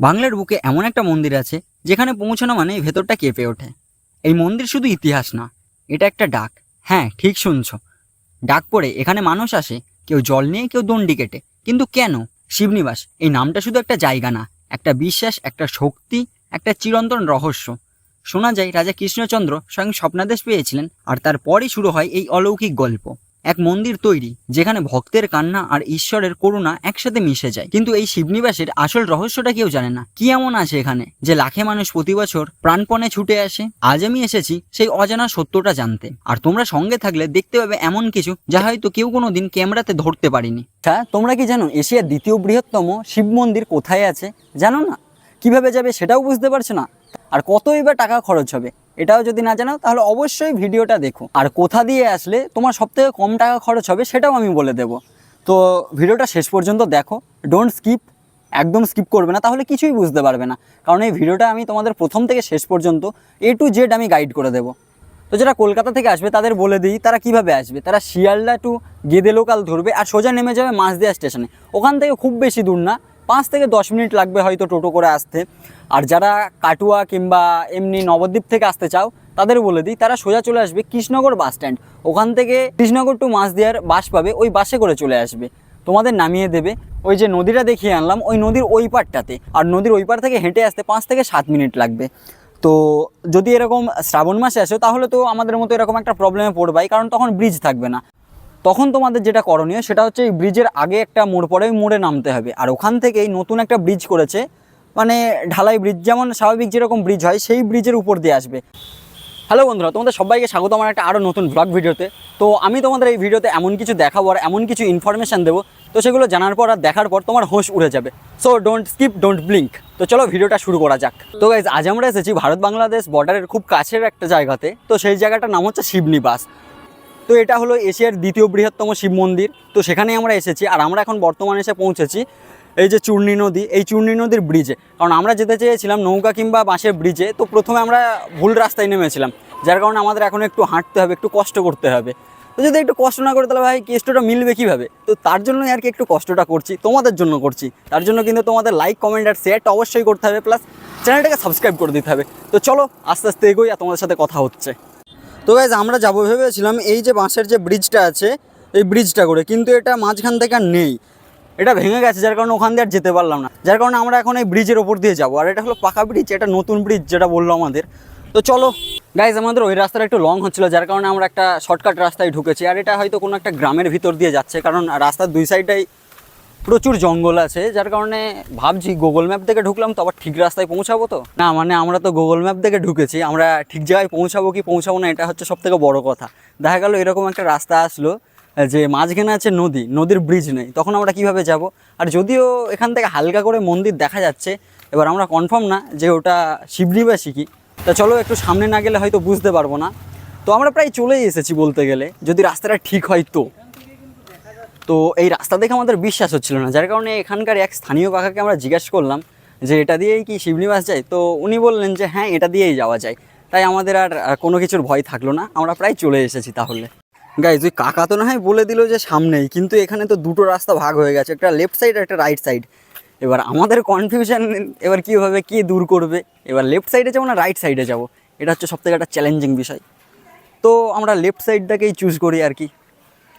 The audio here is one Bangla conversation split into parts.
বাংলার বুকে এমন একটা মন্দির আছে, যেখানে পৌঁছানো মানে ভেতরটা কেঁপে ওঠে। এই মন্দির শুধু ইতিহাস না এটা একটা ডাক। হ্যাঁ ঠিক শুনছো। ডাক পড়ে, এখানে মানুষ আসে, কেউ জল নিয়ে, কেউ দণ্ডি কেটে। কিন্তু কেন? শিবনিবাস, এই নামটা শুধু একটা জায়গা না, একটা বিশ্বাস, একটা শক্তি, একটা চিরন্তন রহস্য। শোনা যায়, রাজা কৃষ্ণচন্দ্র স্বয়ং স্বপ্নাদেশ পেয়েছিলেন, আর তারপরই শুরু হয় এই অলৌকিক গল্প। এক মন্দির তৈরি, যেখানে ভক্তের কান্না আর ঈশ্বরের করুণা একসাথে মিশে যায়। কিন্তু এই শিবনিবাসের আসল রহস্যটা কেউ জানে না। কি এমন আছে এখানে? যে লাখে মানুষ প্রতি বছর প্রাণপণে ছুটে আসে? আজ আমি এসেছি সেই অজানা সত্যটা জানতে। আর তোমরা সঙ্গে থাকলে দেখতে পাবে এমন কিছু যা হয়তো কেউ কোনোদিন ক্যামেরাতে ধরতে পারিনি। হ্যাঁ তোমরা কি জানো এশিয়ার দ্বিতীয় বৃহত্তম শিব মন্দির কোথায় আছে? জানো না? কীভাবে যাবে সেটাও বুঝতে পারছ না? আর কতই বা টাকা খরচ হবে? এটাও যদি না জানো তাহলে অবশ্যই ভিডিওটা দেখো। আর কোথা দিয়ে আসলে তোমার সব থেকে কম টাকা খরচ হবে সেটাও আমি বলে দেবো। তো ভিডিওটা শেষ পর্যন্ত দেখো। ডোন্ট স্কিপ একদম স্কিপ করবে না, তাহলে কিছুই বুঝতে পারবে না। কারণ এই ভিডিওটা আমি তোমাদের প্রথম থেকে শেষ পর্যন্ত এ টু জেড আমি গাইড করে দেবো। তো যারা কলকাতা থেকে আসবে, তাদের বলে দিই, তারা কীভাবে আসবে? তারা শিয়ালদা টু গেদে লোকাল ধরবে আর সোজা নেমে যাবে মাঝদিয়া স্টেশনে ওখান থেকে খুব বেশি দূর না। পাঁচ থেকে দশ মিনিট লাগবে হয়তো টোটো করে আসতে। আর যারা কাটুয়া কিংবা এমনি নবদ্বীপ থেকে আসতে চাও তাদের বলে দিই, তারা সোজা চলে আসবে কৃষ্ণনগর বাস স্ট্যান্ড। ওখান থেকে কৃষ্ণনগর টু মাঝদিয়ার বাস পাবে, ওই বাসে করে চলে আসবে। তোমাদের নামিয়ে দেবে। ওই যে নদীটা দেখিয়ে আনলাম, ওই নদীর ওই পারটাতে আর নদীর ওই পার থেকে হেঁটে আসতে পাঁচ থেকে সাত মিনিট লাগবে। তো যদি এরকম শ্রাবণ মাসে আসো, তাহলে তো আমাদের মতো এরকম একটা প্রবলেমে পড়বাই, কারণ তখন ব্রিজ থাকবে না। তখন তোমাদের যেটা করণীয় সেটা হচ্ছে এই ব্রিজের আগে একটা মোড় ওই মোড়ে নামতে হবে। আর ওখান থেকেই নতুন একটা ব্রিজ করেছে মানে ঢালাই ব্রিজ যেমন স্বাভাবিক যেরকম ব্রিজ হয়, সেই ব্রিজের উপর দিয়ে আসবে। হ্যালো বন্ধুরা, তোমাদের সবাইকে স্বাগত আমার একটা আরও নতুন ব্লগ ভিডিওতে। তো আমি তোমাদের এই ভিডিওতে এমন কিছু দেখাবো আর এমন কিছু ইনফরমেশান দেবো। তো সেগুলো জানার পর আর দেখার পর তোমার হোশ উড়ে যাবে। So don't skip don't blink তো চলো ভিডিওটা শুরু করা যাক। তো গাইজ আজ আমরা এসেছি ভারত বাংলাদেশ বর্ডারের খুব কাছের একটা জায়গাতে। তো সেই জায়গাটার নাম হচ্ছে শিবনিবাস। তো এটা হলো এশিয়ার দ্বিতীয় বৃহত্তম শিব মন্দির। তো সেখানেই আমরা এসেছি আর আমরা এখন বর্তমানে এসে পৌঁছেছি এই যে চূর্ণী নদী। এই চূর্ণী নদীর ব্রিজে কারণ আমরা যেতে চেয়েছিলাম নৌকা কিংবা বাঁশের ব্রিজে তো প্রথমে আমরা ভুল রাস্তায় নেমেছিলাম। যার কারণে আমাদের এখন একটু হাঁটতে হবে, একটু কষ্ট করতে হবে। তো যদি একটু কষ্ট না করে তাহলে ভাই কেষ্টটা মিলবে কীভাবে? তো তার জন্যই আর কি একটু কষ্টটা করছি, তোমাদের জন্য করছি। তার জন্য কিন্তু তোমাদের লাইক কমেন্ট আর শেয়ারটা অবশ্যই করতে হবে। প্লাস চ্যানেলটাকে সাবস্ক্রাইব করে দিতে হবে। তো চলো আস্তে আস্তে এগোই আর তোমাদের সাথে কথা হচ্ছে। তো গাইজ আমরা যাব, ভেবেছিলাম এই যে বাঁশের যে ব্রিজটা আছে, এই ব্রিজটা করে, কিন্তু এটা মাঝখান থেকে আর নেই। এটা ভেঙে গেছে, যার কারণে ওখান দিয়ে আর যেতে পারলাম না। যার কারণে আমরা এখন এই ব্রিজের ওপর দিয়ে যাব। আর এটা হলো পাকা ব্রিজ এটা নতুন ব্রিজ যেটা বলল আমাদের। তো চলো গাইজ আমাদের ওই রাস্তাটা একটু লং হচ্ছিল, যার কারণে আমরা একটা শর্টকাট রাস্তায় ঢুকেছি। আর এটা হয়তো কোনো একটা গ্রামের ভিতর দিয়ে যাচ্ছে, কারণ রাস্তার দুই সাইডটাই প্রচুর জঙ্গল আছে, যার কারণে ভাবছি গুগল ম্যাপ থেকে ঢুকলাম, তো আবার ঠিক রাস্তায় পৌঁছাবো তো। না মানে আমরা তো গুগল ম্যাপ থেকে ঢুকেছি, আমরা ঠিক জায়গায় পৌঁছাবো কি পৌঁছাবো না, এটা হচ্ছে সব থেকে বড় কথা। দেখা গেল এরকম একটা রাস্তা আসলো, যে মাঝখানে আছে নদী, নদীর ব্রিজ নেই, তখন আমরা কীভাবে যাব? আর যদিও এখান থেকে হালকা করে মন্দির দেখা যাচ্ছে, এবার আমরা কনফার্ম না যে ওটা শিবনিবাসী কি তা চলো একটু সামনে না গেলে হয়তো বুঝতে পারব না। তো আমরা প্রায় চলেই এসেছি বলতে গেলে, যদি রাস্তাটা ঠিক হয় তো। তো এই রাস্তা দেখে আমাদের বিশ্বাস হচ্ছিল না, যার কারণে এখানকার এক স্থানীয় কাকাকে আমরা জিজ্ঞেস করলাম যে, এটা দিয়েই কি শিবনিবাস যায়? তো উনি বললেন যে হ্যাঁ এটা দিয়েই যাওয়া যায়। তাই আমাদের আর কোনো কিছুর ভয় থাকল না, আমরা প্রায় চলে এসেছি তাহলে। গাইজ ওই কাকা তো না হয় বলে দিল যে, সামনেই। কিন্তু এখানে তো দুটো রাস্তা ভাগ হয়ে গেছে, একটা লেফট সাইড একটা রাইট সাইড এবার আমাদের কনফিউশন এবার কীভাবে কে দূর করবে? এবার লেফট সাইডে যাব না রাইট সাইডে যাব? এটা হচ্ছে সবথেকে একটা চ্যালেঞ্জিং বিষয়। তো আমরা লেফট সাইডটাকেই চুজ করি আর কি।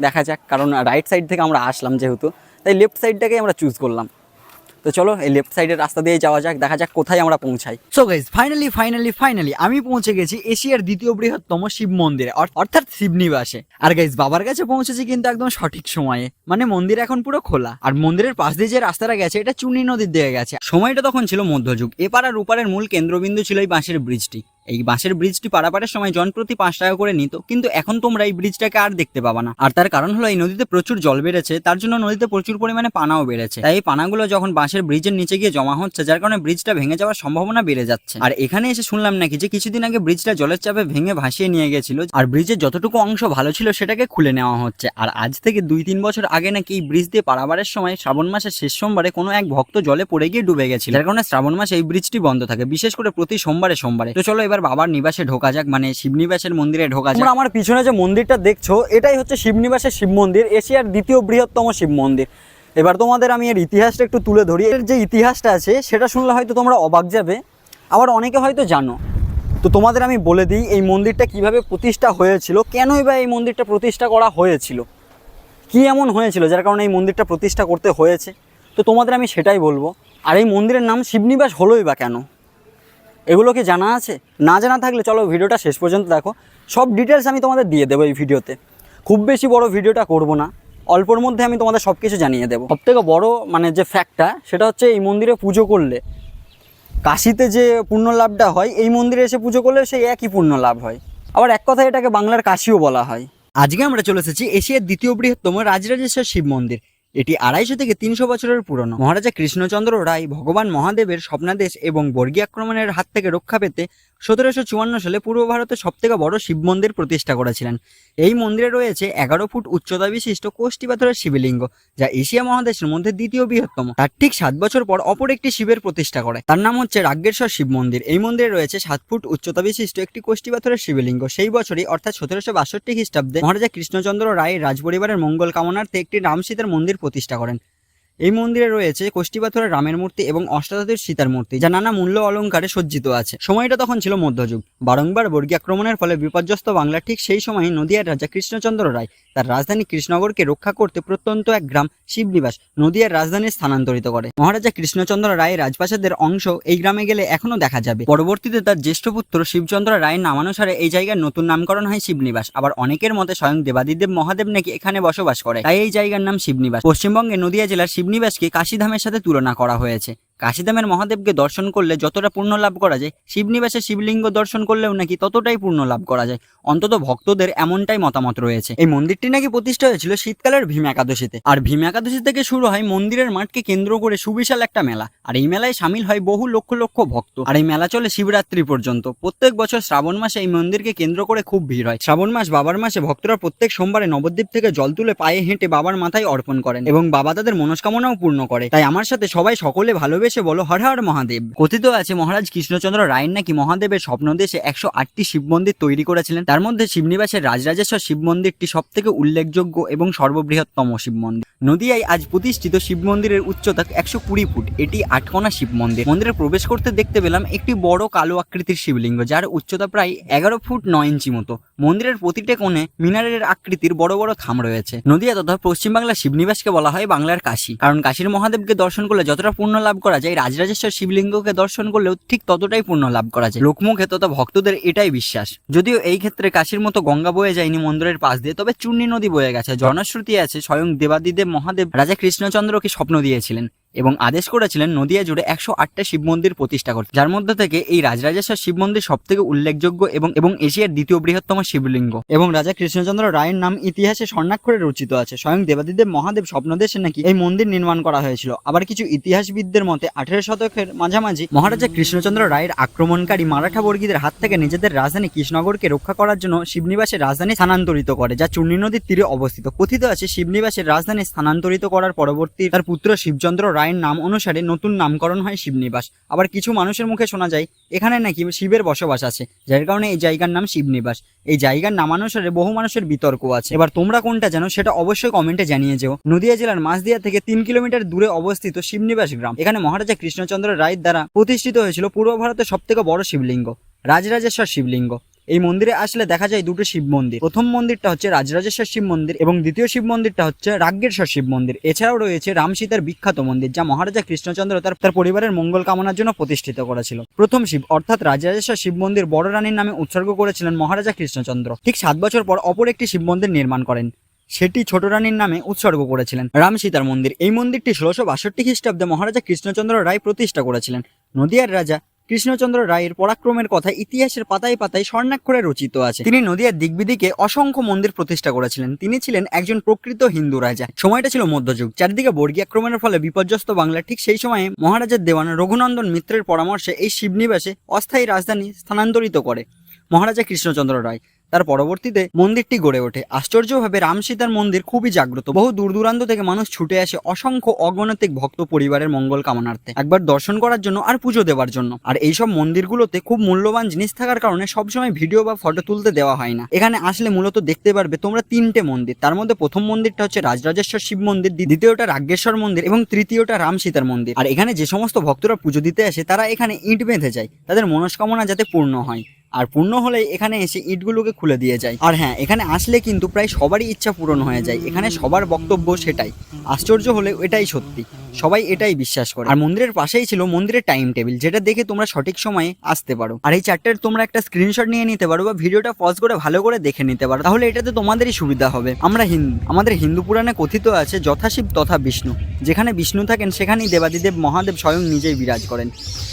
দেখা যাক, কারণ রাইট সাইড থেকে আমরা আসলাম যেহেতু, তাই লেফট সাইডটাকেই আমরা চুজ করলাম। তো চলো, এই লেফট সাইডের রাস্তা দিয়ে যাওয়া যাক, দেখা যাক কোথায় আমরা পৌঁছাই। So guys finally finally finally আমি পৌঁছে গেছি এশিয়ার দ্বিতীয় বৃহত্তম শিব মন্দিরে অর- অর্থাৎ শিবনিবাসে আর গাইজ বাবার কাছে পৌঁছেছি কিন্তু একদম সঠিক সময়ে। মানে মন্দির এখন পুরো খোলা। আর মন্দিরের পাশ দিয়ে যে রাস্তাটা গেছে, এটা চুনি নদীর দিকে গেছে। সময়টা তখন ছিল মধ্যযুগ। এপার আর ওপারের মূল কেন্দ্রবিন্দু ছিল এই বাঁশের ব্রিজটি। এই বাঁশের ব্রিজটি পারাপারের সময় জনপ্রতি পাঁচ টাকা করে নিত। কিন্তু এখন তোমরা এই ব্রিজটাকে আর দেখতে পাবা না। আর তার কারণ হলো, এই নদীতে প্রচুর জল বেড়েছে, তার জন্য নদীতে প্রচুর পরিমাণে পানাও বেড়েছে। তাই এই পানাগুলো যখন বাঁশের ব্রিজের নিচে গিয়ে জমা হচ্ছে, যার কারণে ব্রিজটা ভেঙে যাওয়ার সম্ভাবনা বেড়ে যাচ্ছে। আর এখানে এসে শুনলাম নাকি যে কিছুদিন আগে ব্রিজটা জলের চাপে ভেঙে ভাসিয়ে নিয়ে গেছিল, আর ব্রিজের যতটুকু অংশ ভালো ছিল সেটাকে খুলে নেওয়া হচ্ছে। আর আজ থেকে দুই তিন বছর আগে নাকি এই ব্রিজ দিয়ে পারাবারের সময় শ্রাবণ মাসের শেষ সোমবারে কোনো এক ভক্ত জলে পড়ে গিয়ে ডুবে গেছিল। যার কারণে শ্রাবণ মাসে এই ব্রিজটি বন্ধ থাকে, বিশেষ করে প্রতি সোমবারে সোমবারে। তো চলো এবার বাবার নিবাসে ঢোকা যাক মানে শিবনিবাসের মন্দিরে ঢোকা যাক। আমার পিছনে যে মন্দিরটা দেখছ এটাই হচ্ছে শিবনিবাসের শিব মন্দির এশিয়ার দ্বিতীয় বৃহত্তম শিব মন্দির। এবার তোমাদের আমি এর ইতিহাসটা একটু তুলে ধরি। এর যে ইতিহাসটা আছে সেটা শুনলে হয়তো তোমরা অবাক যাবে আবার অনেকে হয়তো জানো। তো তোমাদের আমি বলে দিই এই মন্দিরটা কীভাবে প্রতিষ্ঠা হয়েছিল কেনই বা এই মন্দিরটা প্রতিষ্ঠা করা হয়েছিল? কি এমন হয়েছিল যার কারণে এই মন্দিরটা প্রতিষ্ঠা করতে হয়েছে? তো তোমাদের আমি সেটাই বলব। আর এই মন্দিরের নাম শিবনিবাস হলোই বা কেন? এগুলো কি জানা আছে? না জানা থাকলে চলো ভিডিওটা শেষ পর্যন্ত দেখো। সব ডিটেলস আমি তোমাদের দিয়ে দেবো এই ভিডিওতে। খুব বেশি বড় ভিডিওটা করব না। অল্পর মধ্যে আমি তোমাদের সব কিছু জানিয়ে দেবো। সবথেকে বড় মানে যে ফ্যাক্টটা সেটা হচ্ছে এই মন্দিরে পুজো করলে, কাশিতে যে পুণ্য লাভটা হয়, এই মন্দিরে এসে পুজো করলে সেই একই পুণ্য লাভ হয়। আবার এক কথায় এটাকে বাংলার কাশিও বলা হয়। আজকে আমরা চলে এসেছি এশিয়ার দ্বিতীয় বৃহত্তম রাজরাজেশ্বর শিব মন্দির। এটি আড়াইশো থেকে তিনশো বছরের পুরনো। মহারাজা কৃষ্ণচন্দ্র রায় ভগবান মহাদেবের স্বপ্নাদেশ এবং বর্গী আক্রমণের হাত থেকে রক্ষা পেতে সতেরোশো চুয়ান্ন সালে পূর্ব ভারতের সবথেকে বড় শিব মন্দির প্রতিষ্ঠা করেছিলেন। এই মন্দিরে রয়েছে এগারো ফুট উচ্চতা বিশিষ্ট কোষ্ঠী পাথরের শিবলিঙ্গ, যা এশিয়া মহাদেশের মধ্যে দ্বিতীয় বৃহত্তম। তার ঠিক সাত বছর পর অপর একটি শিবের প্রতিষ্ঠা করে। তার নাম হচ্ছে রাজ্ঞেশ্বর শিব মন্দির। এই মন্দিরে রয়েছে সাত ফুট উচ্চতা বিশিষ্ট একটি কোষ্ঠী পাথরের শিবলিঙ্গ। সেই বছরই, অর্থাৎ সতেরোশো বাষট্টি খ্রিস্টাব্দে, মহারাজা কৃষ্ণচন্দ্র রায় রাজপরিবারের মঙ্গল কামনার্থে একটি রাম সীতার মন্দির প্রতিষ্ঠা করেন। এই মন্দিরে রয়েছে কোষ্ঠী পাথরের রামের মূর্তি এবং অষ্টাদশের সীতার মূর্তি যা নানা মূল্য অলঙ্কারে সজ্জিত আছে। সময়টা তখন ছিল মধ্যযুগ। বারংবার বর্গী আক্রমণের ফলে বিপর্যস্ত বাংলা ঠিক সেই সময় নদিয়ার রাজা কৃষ্ণচন্দ্র রায় তার রাজধানী কৃষ্ণনগরকে রক্ষা করতে প্রত্যন্ত এক গ্রাম শিবনিবাস নদিয়ার রাজধানী স্থানান্তরিত করে। মহারাজা কৃষ্ণচন্দ্র রায়ের রাজপ্রাসাদের অংশ এই গ্রামে গেলে এখনও দেখা যাবে। পরবর্তীতে তার জ্যেষ্ঠ পুত্র শিবচন্দ্র রায়ের নামানুসারে এই জায়গার নতুন নামকরণ হয় শিবনিবাস। আবার অনেকের মতে স্বয়ং দেবাদিদেব মহাদেব নাকি এখানে বসবাস করে, তাই এই জায়গার নাম শিবনিবাস। পশ্চিমবঙ্গে নদিয়া জেলার শিবনিবাসকে কাশিধামের সাথে তুলনা করা হয়েছে। কাশীধামের মহাদেবকে দর্শন করলে যতটা পূর্ণ লাভ করা যায় শিবনিবাসে শিবলিঙ্গ দর্শন করলেও নাকি ততটাই পূর্ণ লাভ করা যায়। অন্তত ভক্তদের এমনটাই মতামত রয়েছে। এই মন্দিরটি নাকি প্রতিষ্ঠা হয়েছিল শীতকালের ভীম একাদশীতে। আর ভীম একাদশী থেকে শুরু হয় মন্দিরের মাঠকে কেন্দ্র করে সুবিশাল একটা মেলা। আর এই মেলায় সামিল হয় বহু লক্ষ লক্ষ ভক্ত। আর এই মেলা চলে শিবরাত্রি পর্যন্ত। প্রত্যেক বছর শ্রাবণ মাসে এই মন্দিরকে কেন্দ্র করে খুব ভিড় হয়। শ্রাবণ মাস বাবার মাসে ভক্তরা প্রত্যেক সোমবারে নবদ্বীপ থেকে জল তুলে পায়ে হেঁটে বাবার মাথায় অর্পণ করেন এবং বাবা তাদের মনস্কামনাও পূর্ণ করে। তাই আমার সাথে সবাই সকলে ভালোবেসে বলো, হর হর মহাদেব। কথিত আছে, মহারাজ কৃষ্ণচন্দ্র রায়ের নাকি মহাদেবের স্বপ্ন দেশে একশো আটটি শিব মন্দির তৈরি করেছিলেন। তার মধ্যে শিবনিবাসের রাজরাজেশ্বর শিব মন্দিরটি সব থেকে উল্লেখযোগ্য এবং সর্ববৃহত্তম শিব মন্দির। নদিয়ায় আজ প্রতিষ্ঠিত শিব মন্দিরের উচ্চতা একশো কুড়ি ফুট। এটি আটকোনা শিব মন্দির। মন্দিরে প্রবেশ করতে দেখতে পেলাম একটি বড় কালো আকৃতির শিবলিঙ্গ, যার উচ্চতা প্রায় এগারো ফুট নয় ইঞ্চি মতো। মন্দিরের প্রতিটা কোণে মিনারের আকৃতির বড় বড় খাম রয়েছে। নদিয়া তথা পশ্চিমবাংলার শিবনিবাসকে বলা হয় বাংলার কাশী। কারণ কাশীর মহাদেবকে দর্শন করলে যতটা পুণ্য লাভ করা যায়, রাজরাজেশ্বর শিবলিঙ্গকে দর্শন করলেও ঠিক ততটাই পুণ্য লাভ করা যায়। লোকমুখে তথা ভক্তদের এটাই বিশ্বাস। যদিও এই ক্ষেত্রে কাশীর মতো গঙ্গা বয়ে যায়নি মন্দিরের পাশ দিয়ে, তবে চূর্ণী নদী বয়ে গেছে। জনশ্রুতি আছে, স্বয়ং দেবাদিদেব মহাদেব রাজা কৃষ্ণচন্দ্রকে স্বপ্ন দিয়েছিলেন। এবং আদেশ করেছিলেন নদিয়া জুড়ে একশো আটটা শিব মন্দির প্রতিষ্ঠা করতে। যার মধ্যে থেকে এই রাজরাজেশ্বর শিব মন্দির সব থেকে উল্লেখযোগ্য এবং এবং এশিয়ার দ্বিতীয় বৃহত্তম শিবলিঙ্গ। এবং রাজা কৃষ্ণচন্দ্র রায়ের নাম ইতিহাসে স্বর্ণাক্ষরে রচিত আছে। স্বয়ং দেবাদিদেব মহাদেব স্বপ্নদেশে নাকি এই মন্দির নির্মাণ করা হয়েছিল। আবার কিছু ইতিহাসবিদদের মতে আঠেরো শতকের মাঝামাঝি মহারাজা কৃষ্ণচন্দ্র রায়ের আক্রমণকারী মারাঠা বর্গীদের হাত থেকে নিজেদের রাজধানী কৃষ্ণনগরকে রক্ষা করার জন্য শিবনিবাসের রাজধানী স্থানান্তরিত করে, যা চূর্ণী নদীর তীরে অবস্থিত। কথিত আছে, শিবনিবাসের রাজধানী স্থানান্তরিত করার পরবর্তী তার পুত্র শিবচন্দ্র রায়ের নাম অনুসারে নতুন নামকরণ হয় শিবনিবাস। আবার কিছু মানুষের মুখে শোনা যায়, এখানে নাকি শিবের বসবাস আছে, যার কারণে এই জায়গার নাম শিবনিবাস। এই জায়গার নামানুসারে বহু মানুষের বিতর্ক আছে। এবার তোমরা কোনটা জানো সেটা অবশ্যই কমেন্টে জানিয়ে যেও। নদিয়া জেলার মাঝদিয়া থেকে তিন কিলোমিটার দূরে অবস্থিত শিবনিবাস গ্রাম। এখানে মহারাজা কৃষ্ণচন্দ্র রায়ের দ্বারা প্রতিষ্ঠিত হয়েছিল পূর্ব ভারতের সব থেকে বড় শিবলিঙ্গ, রাজরাজেশ্বর শিবলিঙ্গ। এই মন্দিরে আসলে দেখা যায় দুটো শিব মন্দির। প্রথম মন্দিরটা হচ্ছে রাজরাজেশ্বর শিব মন্দির এবং দ্বিতীয় শিব মন্দিরটা হচ্ছে রাজ্ঞেশ্বর শিব মন্দির। এছাড়াও রয়েছে রাম সীতার বিখ্যাত মন্দির যা মহারাজা কৃষ্ণচন্দ্র তার তার পরিবারের মঙ্গল কামনার জন্য প্রতিষ্ঠিত করেছিল। প্রথম শিব অর্থাৎ রাজরাজেশ্বর শিব মন্দির বড় রানীর নামে উৎসর্গ করেছিলেন মহারাজা কৃষ্ণচন্দ্র। ঠিক সাত বছর পর অপর একটি শিব মন্দির নির্মাণ করেন। সেটি ছোট রানীর নামে উৎসর্গ করেছিলেন। রাম সীতার মন্দির। এই মন্দিরটি ষোলোশো বাষট্টি খ্রিস্টাব্দে মহারাজা কৃষ্ণচন্দ্র রায় প্রতিষ্ঠা করেছিলেন। নদিয়ার রাজা কৃষ্ণচন্দ্র রায়ের পরাক্রমের কথা ইতিহাসের পাতায় পাতায় স্বর্ণাক্ষরে রচিত আছে। তিনি নদিয়ার দিকবিদিকে অসংখ্য মন্দির প্রতিষ্ঠা করেছিলেন। তিনি ছিলেন একজন প্রকৃত হিন্দু রাজা। সময়টা ছিল মধ্যযুগ। চারদিকে বর্গী আক্রমণের ফলে বিপর্যস্ত বাংলা ঠিক সেই সময়ে মহারাজার দেওয়ান রঘুনন্দন মিত্রের পরামর্শে এই শিবনিবাসে অস্থায়ী রাজধানী স্থানান্তরিত করে। মহারাজা কৃষ্ণচন্দ্র রায়। তার পরবর্তীতে মন্দিরটি গড়ে ওঠে। আশ্চর্যভাবে রাম সীতার মন্দির খুবই জাগ্রত। বহু দূর দূরান্ত থেকে মানুষ ছুটে আসে অসংখ্য অগণতিক ভক্ত পরিবারের মঙ্গল কামনার্থে। একবার দর্শন করার জন্য আর পুজো দেওয়ার জন্য। আর এইসব মন্দিরগুলোতে খুব মূল্যবান জিনিস থাকার কারণে সবসময় ভিডিও বা ফটো তুলতে দেওয়া হয় না। এখানে আসলে মূলত দেখতে পারবে তোমরা তিনটে মন্দির। তার মধ্যে প্রথম মন্দিরটা হচ্ছে রাজরাজেশ্বর শিব মন্দির দ্বিতীয়টা রাজ্ঞেশ্বর মন্দির এবং তৃতীয়টা রাম সীতার মন্দির। আর এখানে যে সমস্ত ভক্তরা পুজো দিতে আসে তারা এখানে ইট বেঁধে যায়। তাদের মনস্কামনা যাতে পূর্ণ হয়। আর পূর্ণ হলে এখানে এসে ইটগুলোকে খুলে দিয়ে যায়। আর হ্যাঁ এখানে আসলে কিন্তু প্রায় সবারই ইচ্ছা পূরণ হয়ে যায়। এখানে সবার বক্তব্য সেটাই। আশ্চর্য হলে এটাই সত্যি। সবাই এটাই বিশ্বাস করে। আর মন্দিরের পাশেই ছিল মন্দিরের টাইম টেবিল যেটা দেখে তোমরা সঠিক সময়ে আসতে পারো। আর এই চারটের তোমরা একটা স্ক্রিনশট নিয়ে নিতে পারো বা ভিডিওটা পজ করে ভালো করে দেখে নিতে পারো। তাহলে এটাতে তোমাদেরই সুবিধা হবে। আমরা হিন্দু আমাদের হিন্দু পুরাণে কথিত আছে, যথাশিব তথা বিষ্ণু। যেখানে বিষ্ণু থাকেন, সেখানেই দেবাদিদেব মহাদেব স্বয়ং নিজেই বিরাজ করেন।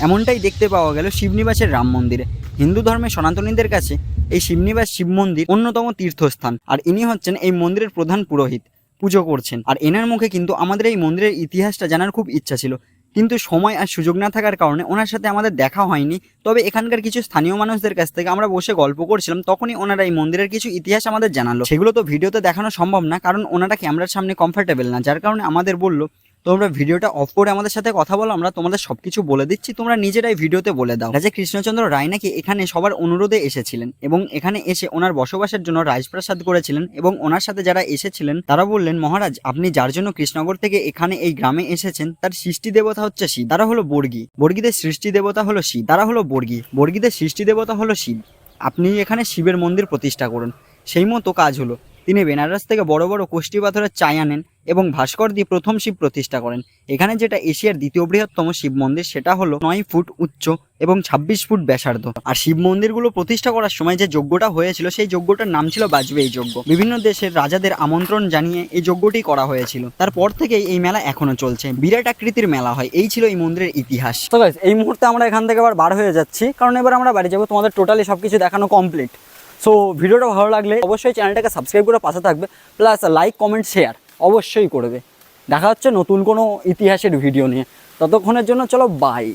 এমনটাই দেখতে পাওয়া গেল শিবনিবাসের রাম মন্দিরে। হিন্দু ধর্মের সনাতনীদের কাছে এই শিবনিবাস শিব মন্দির অন্যতম তীর্থস্থান। আর ইনি হচ্ছেন এই মন্দিরের প্রধান পুরোহিত, পুজো করছেন। আর এনার মুখে কিন্তু আমাদের এই মন্দিরের ইতিহাসটা জানার খুব ইচ্ছা ছিল। কিন্তু সময় আর সুযোগ না থাকার কারণে ওনার সাথে আমাদের দেখা হয়নি। তবে এখানকার কিছু স্থানীয় মানুষদের কাছ থেকে আমরা বসে গল্প করছিলাম, তখনই ওনারা এই মন্দিরের কিছু ইতিহাস আমাদের জানালো। সেগুলো তো ভিডিওতে দেখানো সম্ভব না, কারণ ওনারা ক্যামেরার সামনে কমফর্টেবল না, যার কারণে আমাদের বলল তোমরা ভিডিওটা অফ করে আমাদের সাথে কথা বলো, আমরা তোমাদের সবকিছু বলে দিচ্ছি। তোমরা নিজেরাই ভিডিওতে বলে দাও। রাজা কৃষ্ণচন্দ্র রায় নাকি এখানে সবার অনুরোধে এসেছিলেন এবং এখানে এসে ওনার বসবাসের জন্য রাজপ্রাসাদ করেছিলেন এবং ওনার সাথে যারা এসেছিলেন, তারা বললেন, মহারাজ, আপনি যার জন্য কৃষ্ণনগর থেকে এখানে এই গ্রামে এসেছেন, তার সৃষ্টি দেবতা হচ্ছে শিব। তারা হলো বর্গী। বর্গীদের সৃষ্টি দেবতা হলো শিব। তারা হলো বর্গী। বর্গীদের সৃষ্টি দেবতা হলো শিব। আপনি এখানে শিবের মন্দির প্রতিষ্ঠা করুন। সেই মতো কাজ হলো। তিনি বেনারস থেকে বড় বড় কোষ্ঠী পাথরের চাই আনেন এবং ভাস্কর দিয়ে প্রথম শিব প্রতিষ্ঠা করেন। এখানে যেটা এশিয়ার দ্বিতীয় বৃহত্তম শিব মন্দির, সেটা হলো নয় ফুট উচ্চ এবং ছাব্বিশ ফুট ব্যাসার্ধ। আর শিব মন্দিরগুলো প্রতিষ্ঠা করার সময় যে যজ্ঞটা হয়েছিল, সেই যজ্ঞটার নাম ছিল বাজপেয়ী যজ্ঞ। বিভিন্ন দেশের রাজাদের আমন্ত্রণ জানিয়ে এই যজ্ঞটি করা হয়েছিল। তারপর থেকেই এই মেলা এখনও চলছে। বিরাট আকৃতির মেলা হয়। এই ছিল এই মন্দিরের ইতিহাস। এই মুহূর্তে আমরা এখান থেকে আবার বার হয়ে যাচ্ছি। কারণ এবার আমরা বাড়ি যাব। তোমাদের টোটালি সবকিছু দেখানো কমপ্লিট সো ভিডিওটা ভালো লাগলে অবশ্যই চ্যানেলটাকে সাবস্ক্রাইব করে পাশে থাকবে প্লাস লাইক কমেন্ট শেয়ার অবশ্যই করবে। দেখা হচ্ছে নতুন কোনো ইতিহাসের ভিডিও নিয়ে। ততক্ষণের জন্য চলো বাই